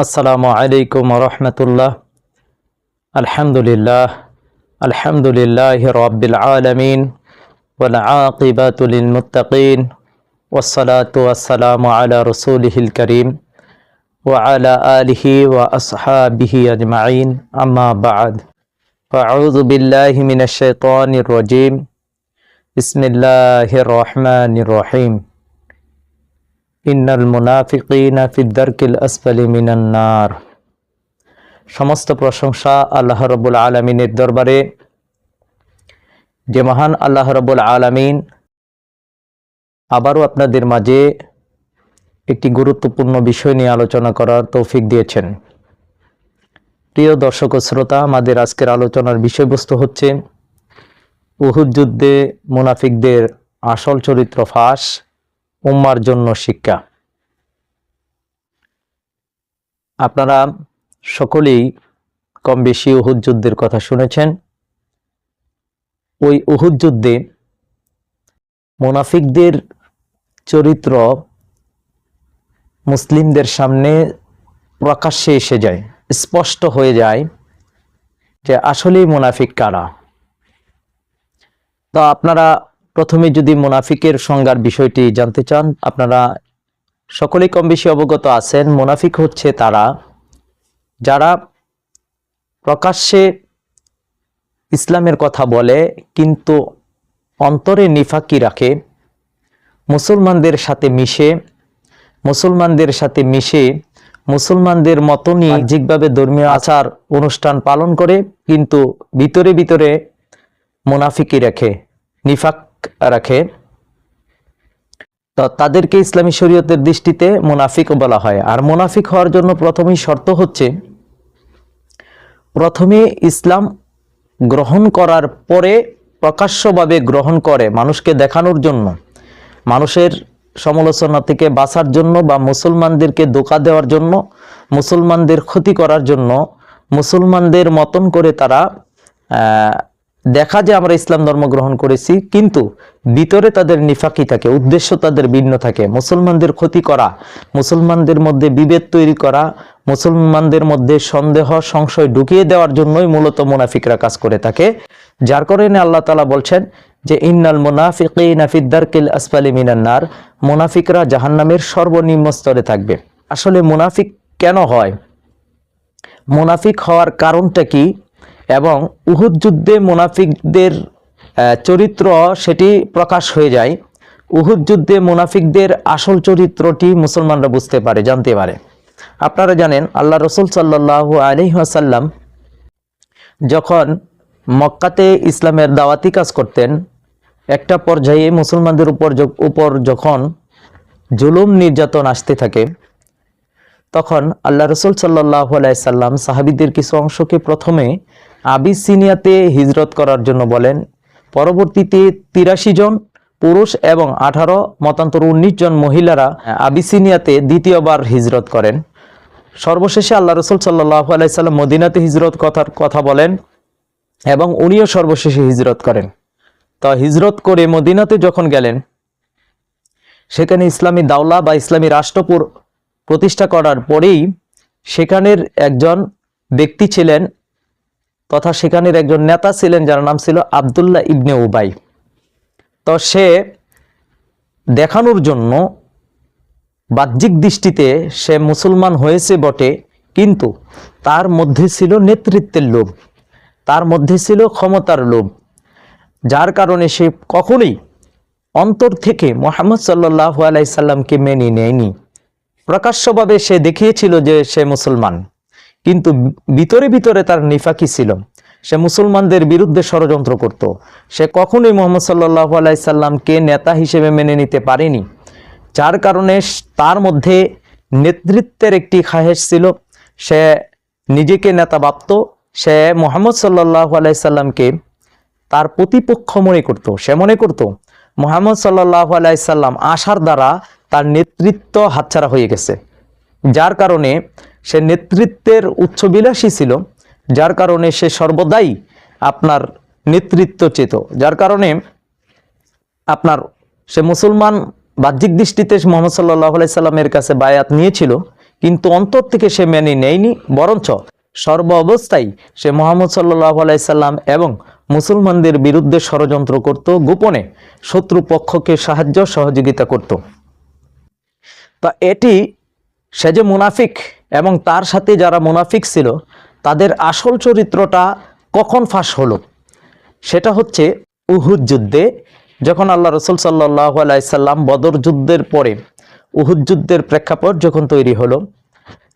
আসসালামু আলাইকুম রহমতুল্লাহ আলহামদুলিল্লাহ আলহামদুলিল্লাহ রব্বিল আলমিন والعاقبة للمتقين والصلاة والسلام على رسوله الكريم وعلى آله وأصحابه أجمعين أما بعد فأعوذ بالله من الشيطان الرجيم بسم الله الرحمن الرحيم ইন্নাল মুনাফিকিনা ফিদ্দারকিল আসফালি মিনান নার। সমস্ত প্রশংসা আল্লাহ রব্বুল আলমিনের দরবারে। যে মহান আল্লাহ রব্বুল আলমিন আবারও আপনাদের মাঝে একটি গুরুত্বপূর্ণ বিষয় নিয়ে আলোচনা করার তৌফিক দিয়েছেন। প্রিয় দর্শক শ্রোতা, আমাদের আজকের আলোচনার বিষয়বস্তু হচ্ছে উহুদ যুদ্ধে মুনাফিকদের আসল চরিত্র ফাঁস। উম্মার জন্য শিক্ষা। আপনারা সকলেই কম বেশি উহুদ যুদ্ধের কথা শুনেছেন। ওই উহুদ যুদ্ধে মোনাফিকদের চরিত্র মুসলিমদের সামনে প্রকাশ্যে এসে যায়, স্পষ্ট হয়ে যায় যে আসলেই মুনাফিক কারা। তো আপনারা প্রথমে যদি মুনাফিকের সংজ্ঞার বিষয়টি জানতে চান, আপনারা সকলেই কম বেশি অবগত আছেন, মুনাফিক হচ্ছে তারা যারা প্রকাশ্যে ইসলামের কথা বলে, কিন্তু অন্তরে নিফাকি রাখে, মুসলমানদের সাথে মিশে, মুসলমানদের সাথে মিশে, মুসলমানদের মতনই বাহ্যিকভাবে ধর্মীয় আচার অনুষ্ঠান পালন করে, কিন্তু ভিতরে ভিতরে মুনাফিকি রাখে। নিফাক রাখে। তো তাদেরকে ইসলামী শরীয়তের দৃষ্টিতে মুনাফিক বলা হয়। আর মুনাফিক হওয়ার জন্য প্রথমেই শর্ত হচ্ছে, প্রথমে ইসলাম গ্রহণ করার পরে প্রকাশ্যভাবে গ্রহণ করে মানুষকে দেখানোর জন্য। মানুষের সমালোচনা থেকে বাঁচার জন্য বা মুসলমানদেরকে ধোকা দেওয়ার জন্য, মুসলমানদের ক্ষতি করার জন্য, মুসলমানদের মতন করে তারা দেখা যে আমরা ইসলাম ধর্ম গ্রহণ করেছি, কিন্তু ভিতরে তাদের নিফাকি থাকে, উদ্দেশ্য তাদের ভিন্ন থাকে। মুসলমানদের ক্ষতি করা, মুসলমানদের মধ্যে বিভেদ তৈরি করা, মুসলমানদের মধ্যে সন্দেহ, সংশয় ঢুকিয়ে দেওয়ার জন্যই মূলত মুনাফিকরা কাজ করে থাকে। যার কারণে আল্লাহ তালা বলছেন যে, ইন্নাল মুনাফিকিনাফিদ্দারকিল আসফালি মিনান্নার মুনাফিকরা জাহান্নামের সর্বনিম্ন স্তরে থাকবে। আসলে মুনাফিক কেন হয়? মুনাফিক হওয়ার কারণটা কি? এবং উহুদ যুদ্ধে মুনাফিকদের চরিত্র সেটি প্রকাশ হয়ে যায়। উহুদ যুদ্ধে মুনাফিকদের আসল চরিত্রটি মুসলমানরা বুঝতে পারে, জানতে পারে। আপনারা জানেন, আল্লাহ রসুল সাল্লাহ আলহাসাল্লাম যখন মক্কাতে ইসলামের দাওয়াতি কাজ করতেন, একটা পর্যায়ে মুসলমানদের উপর উপর যখন জুলুম নির্যাতন আসতে থাকে, তখন আল্লাহ রসুল সাল্লাহ আলাইসাল্লাম সাহাবিদের কিছু অংশকে প্রথমে আবিসিনিয়াতে হিজরত করার জন্য বলেন, পরবর্তীতে তিরাশি জন পুরুষ এবং আঠারো, মতান্তর উনিশ জন মহিলারা আবিসিনিয়াতে দ্বিতীয়বার হিজরত করেন। সর্বশেষে আল্লাহ রসুল সাল্লাহ আলাইসাল্লাম মদিনাতে হিজরত কথার কথা বলেন এবং উনিও সর্বশেষে হিজরত করেন। তা হিজরত করে মদিনাতে যখন গেলেন, সেখানে ইসলামী দাওলা বা ইসলামী রাষ্ট্রপুর প্রতিষ্ঠা করার পরেই সেখানের একজন ব্যক্তি ছিলেন তথা সেখানের একজন নেতা ছিলেন, যার নাম ছিল আবদুল্লাহ ইবনে উবাই। তো সে দেখানোর জন্য বাহ্যিক দৃষ্টিতে সে মুসলমান হয়েছে বটে, কিন্তু তার মধ্যে ছিল নেতৃত্বের লোভ, তার মধ্যে ছিল ক্ষমতার লোভ, যার কারণে সে কখনোই অন্তর থেকে মোহাম্মদ সাল্লাহ আলাইসাল্লামকে মেনে নেয়নি। প্রকাশ্যভাবে সে দেখিয়েছিল যে সে মুসলমান। কিন্তু ভিতরে ভিতরে তার নিফাকি ছিল। সে মুসলমানদের বিরুদ্ধে ষড়যন্ত্র করত। সে কখনোই মোহাম্মদ সাল্লাহ আলাইসাল্লামকে নেতা হিসেবে মেনে নিতে পারেনি। যার কারণে তার মধ্যে নেতৃত্বের একটি খাহেশ ছিল। সে নিজেকে নেতা ভাবত। সে মোহাম্মদ সাল্লাহ আলাইসাল্লামকে তার প্রতিপক্ষ মনে করত। সে মনে করত, মোহাম্মদ সাল্লাহ আলাইসাল্লাম আসার দ্বারা তার নেতৃত্ব হাতছাড়া হয়ে গেছে। যার কারণে সে নেতৃত্বের উচ্চবিলাসী ছিল, যার কারণে সে সর্বদাই আপনার নেতৃত্ব চেত। যার কারণে আপনার সে মুসলমান বাহ্যিক দৃষ্টিতে মোহাম্মদ সাল্লাহ সাল্লামের কাছে বায়াত নিয়েছিল, কিন্তু অন্তর থেকে সে মেনে নেয়নি, বরঞ্চ সর্ব অবস্থায় সে মোহাম্মদ সাল্লাহ আলাইসাল্লাম এবং মুসলমানদের বিরুদ্ধে ষড়যন্ত্র করত, গোপনে শত্রু পক্ষকে সাহায্য সহযোগিতা করত। তা এটি সে যে মুনাফিক এবং তার সাথে যারা মুনাফিক ছিল, তাদের আসল চরিত্রটা কখন ফাঁস হলো? সেটা হচ্ছে উহুদ যুদ্ধে, যখন আল্লাহ রসুল সাল্লাহ আলাইসাল্লাম বদর যুদ্ধের পরে উহুদ যুদ্ধের প্রেক্ষাপট যখন তৈরি হলো,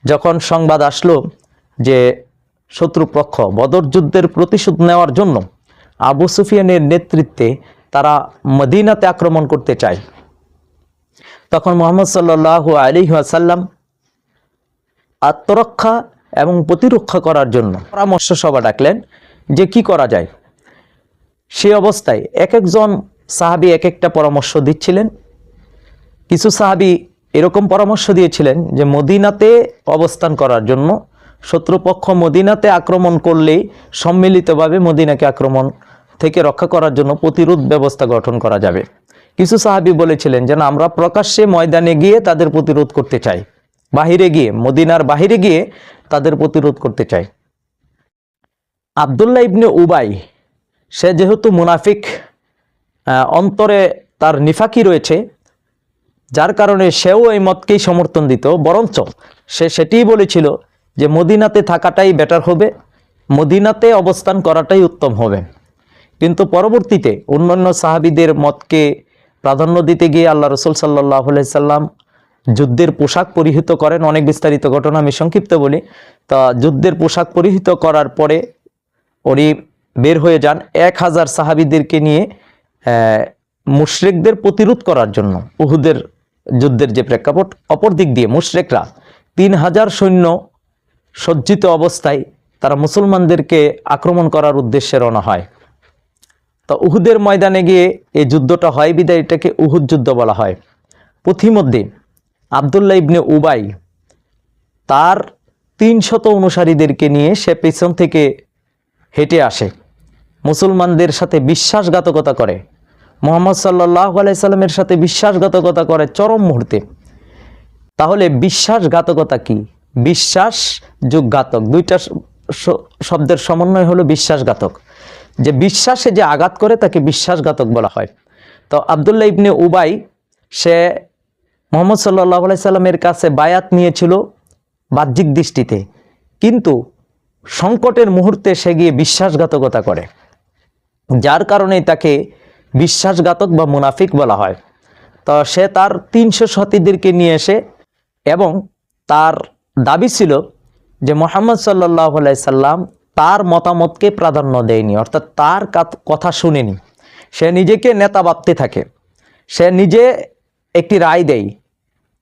যখন সংবাদ আসলো যে শত্রুপক্ষ বদর যুদ্ধের প্রতিশোধ নেওয়ার জন্য আবু সুফিয়ানের নেতৃত্বে তারা মদিনাতে আক্রমণ করতে চায়। তখন মোহাম্মদ সাল্লাহ আলী আসাল্লাম আত্মরক্ষা এবং প্রতিরক্ষা করার জন্য। পরামর্শ সভা ডাকলেন যে কি করা যায়। সে অবস্থায় এক একজন সাহাবি এক একটা পরামর্শ দিচ্ছিলেন। কিছু সাহাবি এরকম পরামর্শ দিয়েছিলেন যে মদিনাতে অবস্থান করার জন্য শত্রুপক্ষ মদিনাতে আক্রমণ করলেই সম্মিলিতভাবে মদিনাকে আক্রমণ থেকে রক্ষা করার জন্য প্রতিরোধ ব্যবস্থা গঠন করা যাবে। কিছু সাহাবি বলেছিলেন যেন আমরা প্রকাশ্যে ময়দানে গিয়ে তাদের প্রতিরোধ করতে চাই। বাহিরে গিয়ে, মদিনার বাহিরে গিয়ে তাদের প্রতিরোধ করতে চায় আবদুল্লাহ ইবনে উবাই, সে যেহেতু মুনাফিক অন্তরে তার নিফাকি রয়েছে, যার কারণে সেও এই মতকেই সমর্থন দিত, বরঞ্চ সে সেটিই বলেছিল যে মদিনাতে থাকাটাই বেটার হবে, মদিনাতে অবস্থান করাটাই উত্তম হবে। কিন্তু পরবর্তীতে অন্যান্য সাহাবিদের মতকে প্রাধান্য দিতে গিয়ে আল্লাহ রসুল সাল্লাহ সাল্লাম যুদ্ধের পোশাক পরিহিত করেন, অনেক বিস্তারিত ঘটনা আমি সংক্ষিপ্ত বলি। তা যুদ্ধের পোশাক পরিহিত করার পরে উনি বের হয়ে যান এক হাজার সাহাবিদেরকে নিয়ে মুশরিকদের প্রতিরোধ করার জন্য। উহুদের যুদ্ধের যে প্রেক্ষাপট অপর দিক দিয়ে মুশরিকরা তিন হাজার সৈন্য সজ্জিত অবস্থায় তারা মুসলমানদেরকে আক্রমণ করার উদ্দেশ্যে রওনা হয়। তো উহুদের ময়দানে গিয়ে এই যুদ্ধটা হয় বিদায় এটাকে উহুদ যুদ্ধ বলা হয়। পথিমধ্যে আবদুল্লাহ ইবনে উবাই তার তিন শত অনুসারীদেরকে নিয়ে সে পেছন থেকে হেঁটে আসে। মুসলমানদের সাথে বিশ্বাসঘাতকতা করে। মোহাম্মদ সাল্লাহ আলাইসাল্লামের সাথে বিশ্বাসঘাতকতা করে চরম মুহূর্তে। তাহলে বিশ্বাসঘাতকতা কি? বিশ্বাস যোগ ঘাতক দুইটা শব্দের সমন্বয় হলো বিশ্বাসঘাতক। যে বিশ্বাসে যে আঘাত করে তাকে বিশ্বাসঘাতক বলা হয়। তো আবদুল্লাহ ইবনে উবাই সে মোহাম্মদ সাল্লাহ আলাইসাল্লামের কাছে বায়াত নিয়েছিল বাহ্যিক দৃষ্টিতে। কিন্তু সংকটের মুহূর্তে সে গিয়ে বিশ্বাসঘাতকতা করে, যার কারণেই তাকে বিশ্বাসঘাতক বা মুনাফিক বলা হয়। তো সে তার তিনশো সতীদেরকে নিয়ে এসে এবং তার দাবি ছিল যে মোহাম্মদ সাল্লাহ সাল্লাম তার মতামতকে প্রাধান্য দেয়নি, অর্থাৎ তার কথা শুনেনি। সে নিজেকে নেতা ভাবতে থাকে। সে নিজে একটি রায় দেয়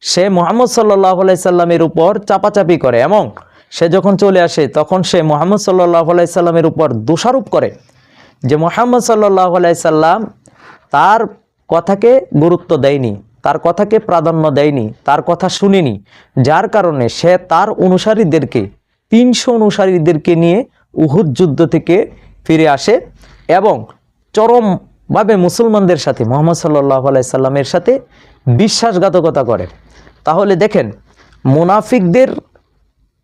সে মোহাম্মদ সাল্লাহ সাল্লামের উপর চাপাচাপি করে এবং সে যখন চলে আসে, তখন সে মোহাম্মদ সাল্লাহ সাল্লামের উপর দোষারোপ করে যে মোহাম্মদ সাল্লাহ সাল্লাম তার কথাকে গুরুত্ব দেয়নি, তার কথাকে প্রাধান্য দেয়নি, তার কথা শুনেনি, যার কারণে সে তার অনুসারীদেরকে, তিনশো অনুসারীদেরকে নিয়ে উহুদ যুদ্ধ থেকে ফিরে আসে এবং চরমভাবে মুসলমানদের সাথে, মোহাম্মদ সাল্লাহ সাল্লামের সাথে বিশ্বাসঘাতকতা করে। তাহলে দেখেন, মুনাফিকদের,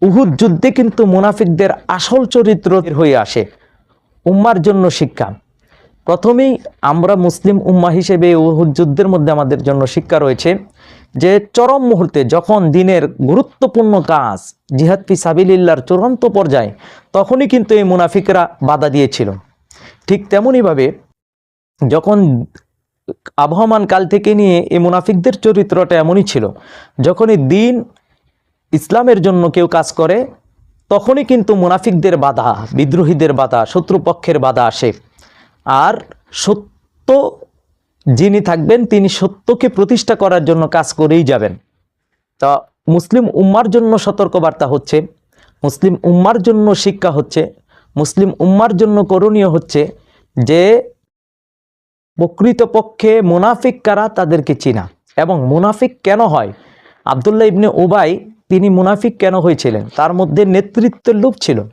উহুদ যুদ্ধে কিন্তু মুনাফিকদের আসল চরিত্র হয়ে আসে, উম্মার জন্য শিক্ষা। প্রথমেই আমরা মুসলিম উম্মা হিসেবে উহুদ যুদ্ধের মধ্যে আমাদের জন্য শিক্ষা রয়েছে যে, চরম মুহূর্তে যখন দিনের গুরুত্বপূর্ণ কাজ, জিহাদ ফি সাবিলিল্লার চূড়ান্ত পর্যায়ে, তখনই কিন্তু এই মুনাফিকরা বাধা দিয়েছিল। ঠিক তেমনইভাবে যখন আবহমান কাল থেকে নিয়ে এই মুনাফিকদের চরিত্রটা এমনই ছিল, যখনই দিন ইসলামের জন্য কেউ কাজ করে, তখনই কিন্তু মুনাফিকদের বাধা, বিদ্রোহীদের বাধা, শত্রুপক্ষের বাধা আসে। আর সত্য যিনি থাকবেন, তিনি সত্যকে প্রতিষ্ঠা করার জন্য কাজ করেই যাবেন। তা মুসলিম উম্মার জন্য সতর্কবার্তা হচ্ছে, মুসলিম উম্মার জন্য শিক্ষা হচ্ছে, মুসলিম উম্মার জন্য করণীয় হচ্ছে যে প্রকৃতপক্ষে মুনাফিক কারা তাদেরকে চিনা। এবং মুনাফিক কেন হয়? আবদুল্লাহ ইবনে উবাই, তিনি মুনাফিক কেন হয়েছিলেন? তার মধ্যে নেতৃত্বের লোভ ছিল।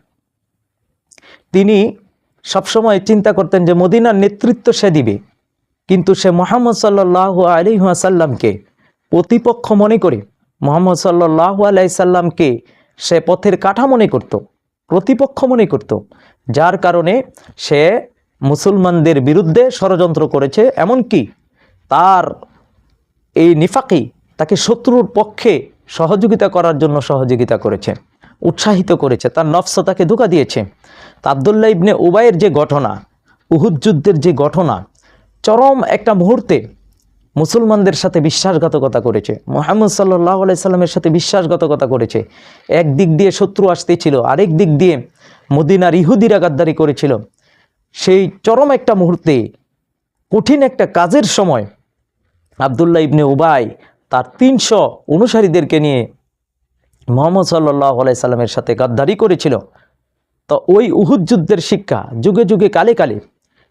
তিনি সবসময় চিন্তা করতেন যে মদিনার নেতৃত্ব সে দিবে। কিন্তু সে মোহাম্মদ সাল্লাহ আলী আসাল্লামকে প্রতিপক্ষ মনে করে। মোহাম্মদ সাল্লাহ আলাইসাল্লামকে সে পথের কাঠা মনে করত, প্রতিপক্ষ মনে করত। যার কারণে সে মুসলমানদের বিরুদ্ধে ষড়যন্ত্র করেছে, এমনকি তার এই নিফাকি তাকে শত্রুর পক্ষে সহযোগিতা করার জন্য সহযোগিতা করেছে, উৎসাহিত করেছে, তার নফস তাকে ধোকা দিয়েছে। তা আবদুল্লাহ ইবনে উবাইয়ের যে ঘটনা, উহুদ যুদ্ধের যে ঘটনা, চরম একটা মুহূর্তে মুসলমানদের সাথে বিশ্বাসঘাতকতা করেছে, মোহাম্মদ সাল্লাহ সাল্লামের সাথে বিশ্বাসঘাতকতা করেছে। এক দিক দিয়ে শত্রু আসতেছিল, আরেক দিক দিয়ে মদিনার ইহুদিরা গাদ্দারি করেছিল। সেই চরম একটা মুহূর্তে, কঠিন একটা কাজের সময় আবদুল্লাহ ইবনে উবাই তার তিনশো অনুসারীদেরকে নিয়ে মোহাম্মদ সাল্লাহ সাল্লামের সাথে গাদ্দারি করেছিল। তো ওই উহুদ যুদ্ধের শিক্ষা যুগে যুগে কালে কালে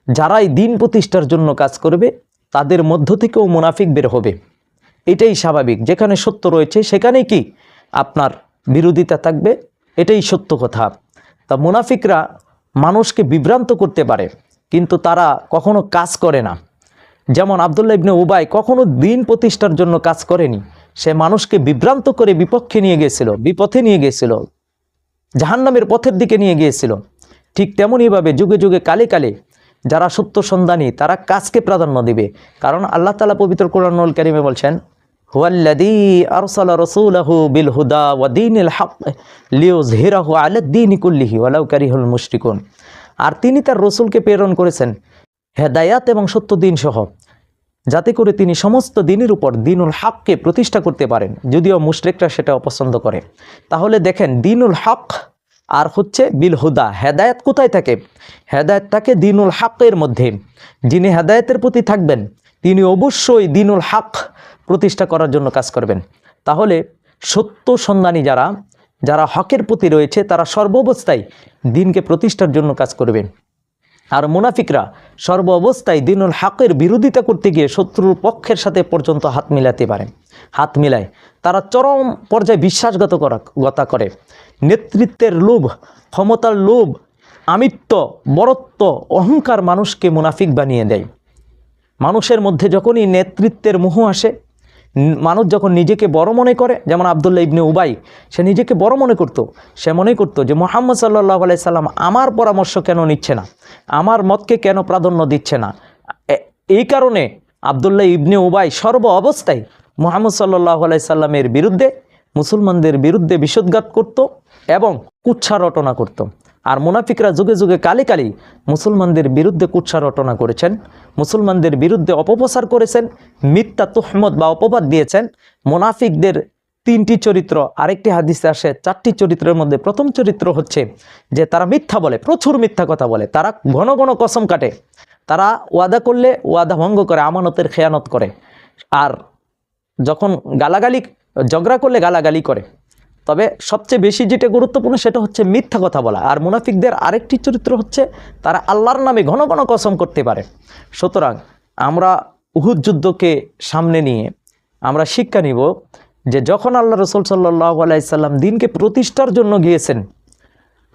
যারাই দিন প্রতিষ্ঠার জন্য কাজ করবে, তাদের মধ্য থেকেও মুনাফিক বের হবে। এটাই স্বাভাবিক। যেখানে সত্য রয়েছে, সেখানে কি আপনার বিরোধিতা থাকবে, এটাই সত্য কথা। তা মুনাফিকরা মানুষকে বিভ্রান্ত করতে পারে, কিন্তু তারা কখনো কাজ করে না। যেমন আবদুল্লাহ ইবনে উবাই কখনো দিন প্রতিষ্ঠার জন্য কাজ করেনি। সে মানুষকে বিভ্রান্ত করে বিপক্ষে নিয়ে গিয়েছিল, বিপথে নিয়ে গিয়েছিল, জাহান্নামের পথের দিকে নিয়ে গিয়েছিল। ঠিক তেমনইভাবে যুগে যুগে কালে কালে যারা সত্য সন্ধানী, তারা কাজকে প্রাধান্য দিবে। কারণ আল্লাহ তালা পবিত্র কোরআনুল কারিমে বলছেন হুয়াল্লাদি আরসালা রসুলাহু বিল হুদা ওয়া দীনিল হক লিউজহিরাহু আলা দীনি কুল্লিহি ওয়ালাউ কারিহুল মুশরিকুন। আর তিনি তার রসুলকে প্রেরণ করেছেন হেদায়াত এবং সত্য দিন সহ, যাতে করে তিনি সমস্ত দিনের উপর দিনুল হককে প্রতিষ্ঠা করতে পারেন, যদিও মুশরেকরা সেটা অপছন্দ করে। তাহলে দেখেন, দিনুল হক আর হচ্ছে বিল হুদা হেদায়েত কোথায় থাকে? হেদায়েত থাকে দিনুল হকের মধ্যে। যিনি হেদায়তের প্রতি থাকবেন, তিনি অবশ্যই দিনুল হক প্রতিষ্ঠা করার জন্য কাজ করবেন। তাহলে সত্য সন্ধানী যারা যারা হকের প্রতি রয়েছে, তারা সর্বাবস্থায় দিনকে প্রতিষ্ঠার জন্য কাজ করবেন। আর মুনাফিকরা সর্ব অবস্থায় দিনুল হকের বিরোধিতা করতে গিয়ে শত্রুর পক্ষের সাথে পর্যন্ত হাত মিলাতে পারে হাত মিলায়। তারা চরম পর্যায়ে বিশ্বাসগত করা গতা করে। নেতৃত্বের লোভ, ক্ষমতার লোভ, আমিত্ব, বরত্ব, অহংকার মানুষকে মুনাফিক বানিয়ে দেয়। মানুষের মধ্যে যখনই নেতৃত্বের মোহ আসে মানুষ যখন নিজেকে বড় মনে করে, যেমন আবদুল্লাহ ইবনে উবাই, সে নিজেকে বড় মনে করত, সে মনে করতো যে মোহাম্মদ সাল্লাহ সাল্লাম আমার পরামর্শ কেন নিচ্ছে না? আমার মতকে কেন প্রাধান্য দিচ্ছে না? এই কারণে আবদুল্লাহ ইবনে উবাই সর্ব অবস্থায় মোহাম্মদ সাল্লাহ সাল্লামের বিরুদ্ধে, মুসলমানদের বিরুদ্ধে বিষোদ্ঘাত করত এবং কুচ্ছা রটনা করত। আর মুনাফিকরা যুগে যুগে কালে কালেই মুসলমানদের বিরুদ্ধে কুৎসা রটনা করেছেন, মুসলমানদের বিরুদ্ধে অপপ্রচার করেছেন, মিথ্যা তুহমত বা অপবাদ দিয়েছেন। মুনাফিকদের তিনটি চরিত্র, আরেকটি হাদিসে আসে, চারটি চরিত্রের মধ্যে প্রথম চরিত্র হচ্ছে যে তারা মিথ্যা বলে, প্রচুর মিথ্যা কথা বলে, তারা ঘন ঘন কসম কাটে। তারা ওয়াদা করলে ওয়াদা ভঙ্গ করে, আমানতের খেয়ানত করে। আর যখন গালাগালি, ঝগড়া করলে গালাগালি করে। তবে সবচেয়ে বেশি যেটা গুরুত্বপূর্ণ সেটা হচ্ছে মিথ্যা কথা বলা। আর মুনাফিকদের আরেকটি চরিত্র হচ্ছে তারা আল্লাহর নামে ঘন ঘন কসম করতে পারে। সুতরাং আমরা উহুদ যুদ্ধকে সামনে নিয়ে আমরা শিক্ষা নিব যে যখন আল্লাহ রসুল সাল্লাহ আলাইসাল্লাম দিনকে প্রতিষ্ঠার জন্য গিয়েছেন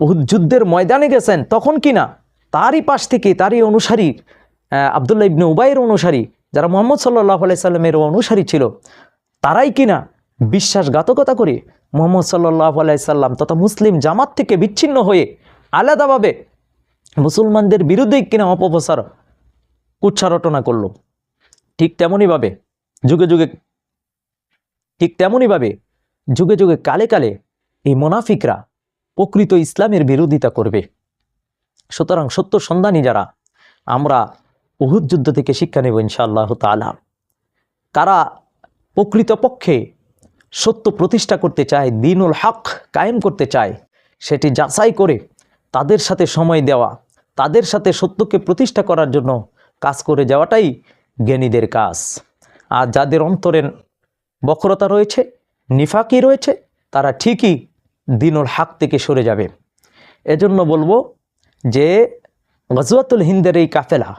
উহুদ যুদ্ধের ময়দানে গেছেন তখন কি না তারই পাশ থেকে তারই অনুসারী আহ, আবদুল্লাহ ইবনে উবাইয়ের অনুসারী যারা মোহাম্মদ সাল্লাহ আলাইসাল্লামের অনুসারী ছিল তারাই কিনা বিশ্বাসঘাতকতা করে মোহাম্মদ সাল্লাহ আলাইসাল্লাম তথা মুসলিম জামাত থেকে বিচ্ছিন্ন হয়ে আলাদাভাবে মুসলমানদের বিরুদ্ধেই কিনা অপপ্রচার কুচ্ছারটনা করল। ঠিক তেমনইভাবে যুগে যুগে, ঠিক তেমনইভাবে যুগে যুগে কালে কালে এই মোনাফিকরা প্রকৃত ইসলামের বিরোধিতা করবে। সুতরাং সত্য সন্ধানী যারা, আমরা উহুদ যুদ্ধ থেকে শিক্ষা নেব ইনশাআল্লাহ তালা কারা প্রকৃতপক্ষে সত্য প্রতিষ্ঠা করতে চায়, দিনুল হক কায়েম করতে চায়, সেটি যাচাই করে তাদের সাথে সময় দেওয়া, তাদের সাথে সত্যকে প্রতিষ্ঠা করার জন্য কাজ করে যাওয়াটাই জ্ঞানীদের কাজ। আর যাদের অন্তরের বক্রতা রয়েছে, নিফাকি রয়েছে, তারা ঠিকই দিনুল হাক থেকে সরে যাবে। এজন্য বলব যে গজওয়াতুল হিন্দের এই কাফেলা,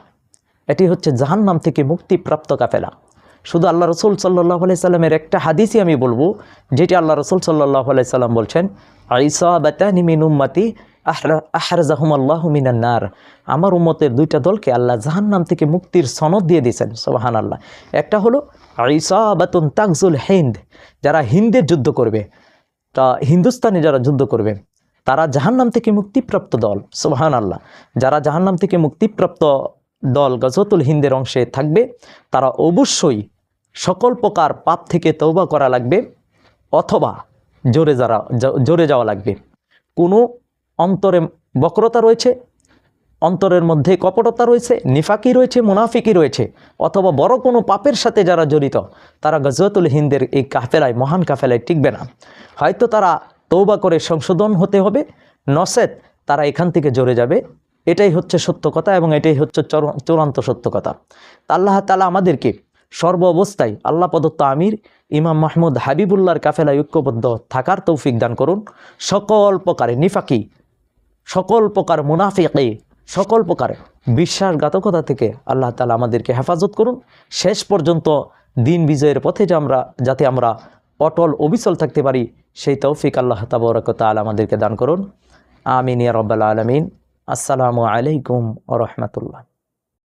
এটি হচ্ছে জাহান্নাম থেকে মুক্তিপ্রাপ্ত কাফেলা। শুধু আল্লাহ রসুল সাল্লাহ সাল্লামের একটা হাদিসই আমি বলব, যেটি আল্লাহ রসুল সাল্লাহ সাল্লাম বলছেন উম্মতি আহরাজাহুম আল্লাহ মিনান্নার আমার উম্মতের দুইটা দলকে আল্লাহ জাহান্নাম থেকে মুক্তির সনদ দিয়ে দিয়েছেন সোবাহান আল্লাহ একটা হলো ইসাবাতুন তাকজুল হিন্দ। যারা হিন্দের যুদ্ধ করবে, তা হিন্দুস্তানে যারা যুদ্ধ করবে, তারা জাহান্নাম থেকে মুক্তিপ্রাপ্ত দল সোহান আল্লাহ যারা জাহান্নাম থেকে মুক্তিপ্রাপ্ত দল গজতুল হিন্দের অংশে থাকবে, তারা অবশ্যই সকল প্রকার পাপ থেকে তৌবা করা লাগবে অথবা জোরে যারা জোরে যাওয়া লাগবে। কোনো অন্তরে বক্রতা রয়েছে, অন্তরের মধ্যে কপটতা রয়েছে, নিফাকি রয়েছে, মুনাফিকি রয়েছে, অথবা বড় কোনো পাপের সাথে যারা জড়িত, তারা গজওয়াতুল হিন্দের এই কাফেলায়, মহান কাফেলায় টিকবে না। হয়তো তারা তৌবা করে সংশোধন হতে হবে নসেত তারা এখান থেকে জড়ে যাবে। এটাই হচ্ছে সত্য কথা এবং এটাই হচ্ছে চূড়ান্ত সত্য কথা। আল্লাহ তালা আমাদেরকে সর্ব অবস্থায় আল্লাহ প্রদত্ত আমির ইমাম মাহমুদ হাবিবুল্লাহর কাফেলায় ঐক্যবদ্ধ থাকার তৌফিক দান করুন। সকল প্রকারে নিফাকি, সকল প্রকার মুনাফিকে, সকল প্রকার বিশ্বাসঘাতকতা থেকে আল্লাহ তালা আমাদেরকে হেফাজত করুন। শেষ পর্যন্ত দিন বিজয়ের পথে যে আমরা, যাতে আমরা অটল অবিচল থাকতে পারি, সেই তৌফিক আল্লাহ তাবরক তাল আমাদেরকে দান করুন। আমিন রব্বাল আলমিন। আসসালামু আলাইকুম ও রহমতুল্লাহ।